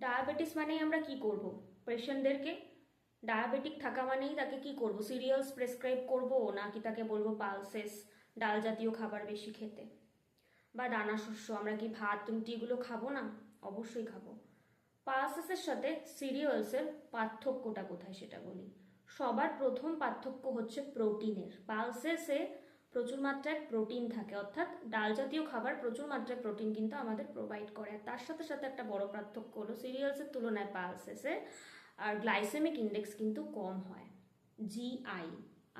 Diabetes মানেই আমরা কি করব? পেশেন্টদেরকে ডায়াবেটিক থাকা মানেই তাকে কি করব? সিরিয়ালস প্রেসক্রাইব করব নাকি তাকে বলব পালসেস, ডাল জাতীয় খাবার বেশি খেতে? বা দানা শস্য, আমরা কি ভাত, রুটি এগুলো খাব না? অবশ্যই খাব। পালসেসের সাথে সিরিয়ালসের পার্থক্যটা কোথায় সেটা বলি? সবার প্রথম পার্থক্য হচ্ছে প্রোটিনের। পালসেসে প্রচুর মাত্রায় প্রোটিন থাকে। অর্থাৎ ডাল জাতীয় খাবার প্রচুর মাত্রায় প্রোটিন কিন্তু আমাদের প্রোভাইড করে। আর তার সাথে সাথে একটা বড় পার্থক্য হলো সিরিয়ালসের তুলনায় পালসেসে আর গ্লাইসেমিক ইন্ডেক্স কিন্তু কম হয়। জিআই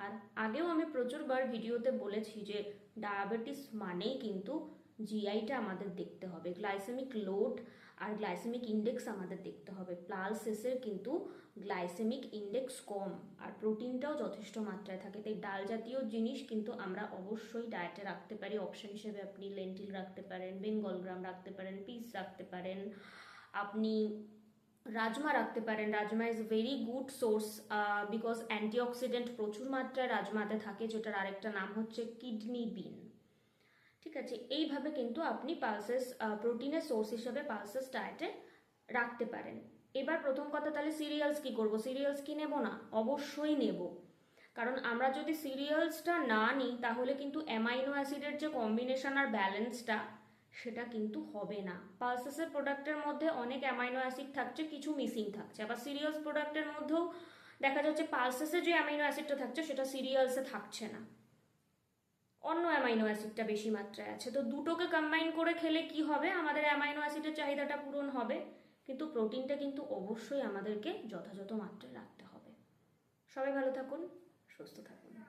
আর আগেও আমি প্রচুরবার ভিডিওতে বলেছি যে ডায়াবেটিস মানেই কিন্তু জিআইটা আমাদের দেখতে হবে। গ্লাইসেমিক লোড আর গ্লাইসেমিক ইন্ডেক্স আমাদের দেখতে হবে। প্লালসেসের কিন্তু গ্লাইসেমিক ইন্ডেক্স কম আর প্রোটিনটাও যথেষ্ট মাত্রায় থাকে। তাই ডাল জাতীয় জিনিস কিন্তু আমরা অবশ্যই ডায়েটে রাখতে পারি। অপশন হিসেবে আপনি লেন্টিল রাখতে পারেন বেঙ্গল গ্রাম রাখতে পারেন পিস রাখতে পারেন। আপনি রাজমা রাখতে পারেন। Rajma is very good source because antioxidant প্রচুর মাত্রায় রাজমাতে থাকে, যেটার আরেকটা নাম হচ্ছে কিডনি বিন ঠিক আছে? এইভাবে কিন্তু আপনি পালসেস প্রোটিনের সোর্স হিসেবে পালসেস ডায়েটে রাখতে পারেন। এবার প্রথম কথা তাহলে সিরিয়ালস কি করব? সিরিয়ালস কি নেব না? অবশ্যই নেব। কারণ আমরা যদি সিরিয়ালসটা না নিই, তাহলে কিন্তু অ্যামাইনো অ্যাসিডের যে কম্বিনেশন আর ব্যালেন্সটা সেটা কিন্তু হবে না। পালসেসের প্রোডাক্টের মধ্যে অনেক অ্যামাইনো অ্যাসিড থাকছে, কিছু মিসিং থাকছে। আবার সিরিয়ালস প্রোডাক্টের মধ্যেও দেখা যাচ্ছে পালসেসে যে অ্যামাইনো অ্যাসিডটা থাকছে, সেটা সিরিয়ালসে থাকছে না। অ্যামাইনো অ্যাসিডটা বেশি মাত্রায় আছে। তো দুটোকে কম্বাইন করে খেলে কি হবে? আমাদের অ্যামাইনো অ্যাসিডের চাহিদাটা পূরণ হবে। কিন্তু প্রোটিনটা কিন্তু অবশ্যই আমাদেরকে যথাযথ মাত্রায় রাখতে হবে। সবাই ভালো থাকুন, সুস্থ থাকুন।